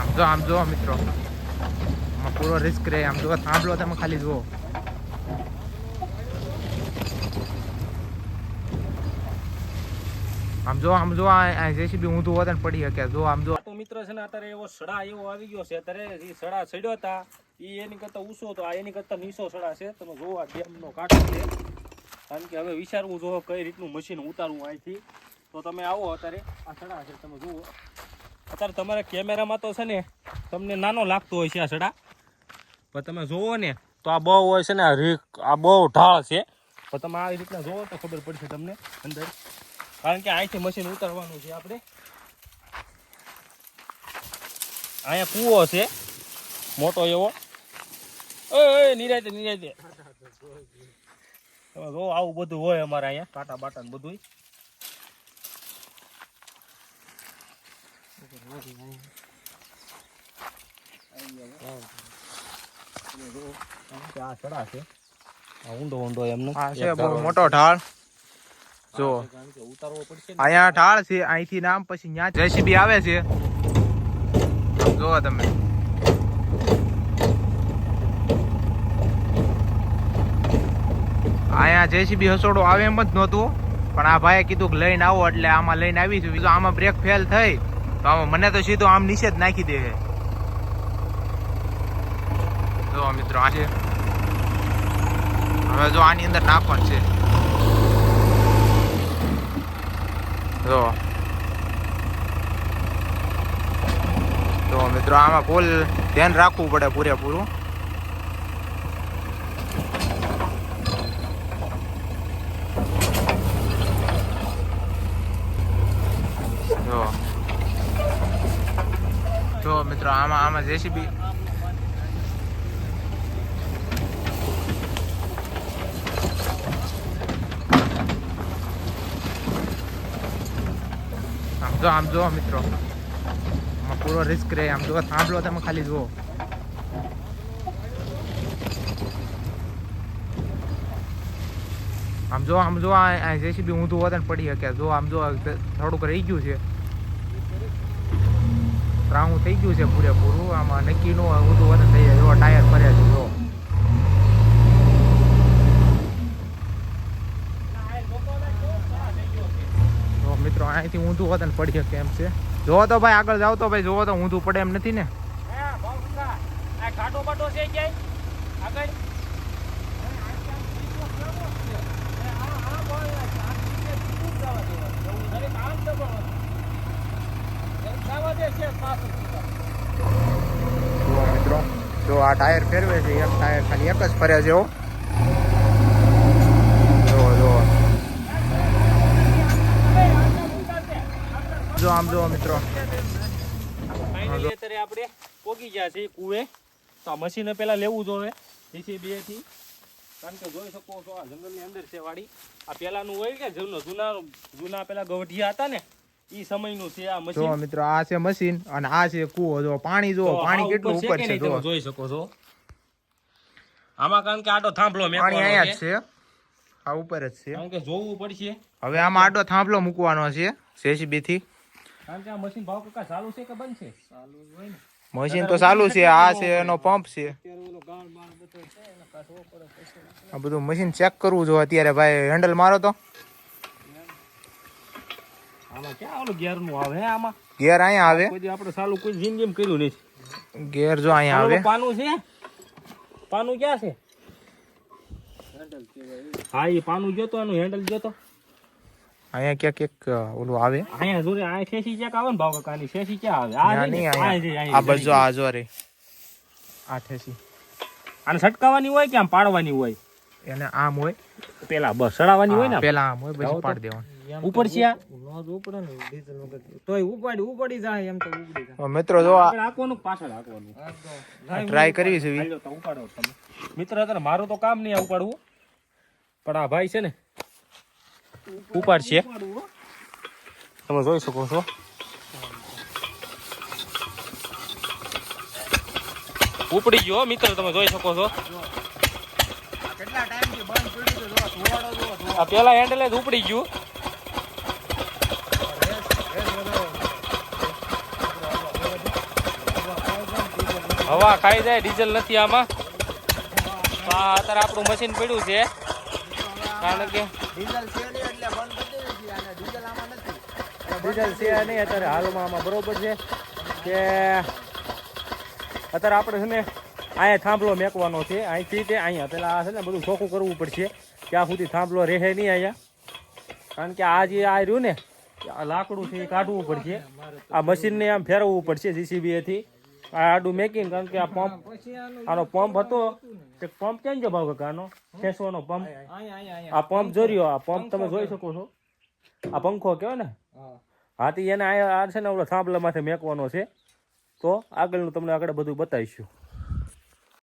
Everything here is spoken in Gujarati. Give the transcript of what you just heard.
આમ જો આમ જો મિત્રો. આમાં પૂરો રિસ્ક રહે. આમ જોવા થાંભલો તમે ખાલી જુઓ. આમ જો આમ જો આ જેસીબી ઊંધું હોત ને પડી શકે. જો આમ જો તો મિત્ર છે ને, અત્યારે એવો સડા એવો આવી ગયો છે. અત્યારે એ સડા સડ્યો હતા, એ એની કરતા ઊંચો હતો. આ એની કરતા નીચો સડા છે. તમે જોવો આ ડેમનો કાંઠો છે. કારણ કે હવે વિચારવું જો કઈ રીતનું મશીન ઉતારવું અહીંથી. તો તમે આવો અત્યારે. આ સડા છે, તમે જુઓ. અત્યારે તમારા કેમેરામાં તો છે ને તમને નાનો લાગતો હોય છે આ સડા. પણ તમે જોવો ને, તો આ બહુ હોય છે ને રીક, આ બહુ ઢાળ છે. પણ તમે આવી રીતના જોવો તો ખબર પડશે તમને અંદર. કારણ કે અહીંથી મશીન ઉતારવાનું છે આપણે. અહીંયા કૂવો છે, મોટો એવો. એ નિરાયતે નિરાયતે. તમે જો આવું બધું હોય અમારે અહીંયા કાંટા બાટા બધું આ ચડા છે આ ઊંડો ઊંડો એમનો આ છે બહુ મોટો ઢાળ. જો. કારણ કે ઉતારવો પડશે ને અહીંયા ઢાળ છે અહીંથી નામ પછી ત્યાં જેસીબી આવે છે. જોવો તમે. અહીંયા જેસીબી હસોડો આવે એમ જ નહોતું પણ આ ભાઈએ કીધું કે લઈને આવો એટલે આમાં લઈને આવી છું. બીજું આમાં બ્રેક ફેલ થઈ. તો આમાં મને તો સીધો આમ નીચે જ નાખી દે જો મિત્રો, આ છે. હવે જો આની અંદર નાખવાનું છે. જો. તો મિત્રો, આમાં ફૂલ ધ્યાન રાખવું પડે પૂરેપૂરું. જો. જો મિત્રો, આમાં આમાં જેસીબી. આમ જો આમ જો, મિત્રો. આમાં પૂરો રિસ્ક રહે. આમ જો, થાંભલો તમે ખાલી જુઓ. આમ જો આમ જો, આ જેસીબી ઊંધું હોત ને પડી શકે. જો આમ જો થોડુંક રહી ગયું છે. રાઉન્ડ થઈ ગયું છે પૂરેપૂરું. આમાં નક્કી નો હોય, ઊંધું વધુ થઈ જાય એવા ટાયર ફર્યા છે જો. મિત્રો અહીંથી ઊંધું હોત ને પડી શકે એમ છે. જોવો તો ભાઈ આગળ જાવ તો ભાઈ જોવો તો ઊંધું પડે એમ નથી ને. ખાટો બાટો છે? આગળ? જુઓ મિત્રો જો આ ટાયર ફેરવે છે એક ટાયર ખાલી એક જ ફરે છે હો. જો જુઓ. જો આમ જુઓ મિત્રો. અત્યારે આપણે પોગી ગયા છે કુએ તો આ મશીને પેલા લેવું જોઈએ જેસીબી થી. કારણ કે જોઈ શકો છો આ જંગલની અંદર છે વાડી. આ પેલાનું હોય કે જૂનો જૂના જૂના પેલા ગવઢિયા હતા ને ઈ સમયનું છે આ મશીન. જો મિત્રો આ છે મશીન અને આ છે કૂવો. જો પાણી જુઓ પાણી કેટલું ઉપર છે જો. જોઈ શકો છો. આમાં કારણ કે આટો થાંભલો પાણી અહીંયા જ છે. આ ઉપર જ છે. કારણ કે જોવું પડશે. હવે આમાં આડો થાંભલો મૂકવાનો છે જેસીબી થી કારણ કે આ મશીન ભાવ કકા ચાલુ છે કે બંધ છે? ચાલુ હોય ને મશીન તો ચાલુ છે આ છે એનો પંપ છે. આ બધું મશીન ચેક કરવું જો અત્યારે ભાઈ હેન્ડલ મારો તો. આમાં ક્યાં ઓલું ગેરનું આવે આમાં? ગેર અહીંયા આવે. કોઈ આપણે ચાલુ કોઈ જિંદગીમાં કર્યું નહીં. ગેર જો અહીંયા આવે. પાનું છે? પાનું ક્યાં છે? હા એ પાનું જોતો એનું હેન્ડલ જોતો અહીંયા ક્યાંક એક ઓલું આવે. અહીંયા જોડે આ શેષી ચેક આવે ને ભાવ કાકાની? શેષી ક્યાં આવે? આ નહીં નહીં આ અહીંયા છે, આ અહીંયા બાજુ આ જો આને છટકાવાની હોય કે આમ પાડવાની હોય? એને આમ હોય. પેલા બસ સડાવવાની હોય ને પેલા આમ હોય પછી પાડી દેવાનું. ઉપર છે આ હવે મિત્રો જો આ આગળ પાછળ હાંકવાનું? ટ્રાય કરવી છે હાલ્યો તો ઉપાડો તમે. મિત્ર અત્યારે મારું તો કામ નહીં ઉપાડવું. પણ આ ભાઈ છે ને ઉપાડશે. તમે જોઈ શકો છો. ઉપડી ગયો હો મિત્ર તમે જોઈ શકો છો. કેટલા ટાઈમથી બંધ પડ્યું છે જો ધોવાડો જો આ પેલા હેન્ડલ જ ઉપડી ગયું. હવા ખાઈ જાય ડીઝલ નથી આમાં. અત્યારે આપણું મશીન પડ્યું છે. કારણ કે ડીઝલ છે નહીં એટલે બંધ કરી દેવી છીએ અને ડીઝલ આમાં નથી. ડીઝલ છે નહીં અત્યારે હાલમાં આમાં બરોબર છે. કે અત્યારે આપણે છે ને અહીંયા થાંભલો મેકવાનો છે. અહીંથી તે અહીંયા પેલા આ છે ને બધું ચોખ્ખું કરવું પડશે. ત્યાં સુધી થાંભલો રહે નહીં અહીંયા. કારણ કે આ જે આ રહ્યું ને આ લાકડું છે એ કાઢવું પડશે. આ મશીનને આમ ફેરવવું પડશે જીસીબીએથી આ આડું મેકિંગ કારણ કે આ પંપ આનો પંપ હતો, તે પંપ કેમ છે ભાવ આનો? ખેંચવાનો પંપ આ પંપ જોર્યો, આ પંપ તમે જોઈ શકો છો. આ પંખો કહેવાય ને? હાથી એને આ છે ને ઓલો થાંભલા માથે મેકવાનો છે. તો આગળનું તમને આગળ બધું બતાવીશું.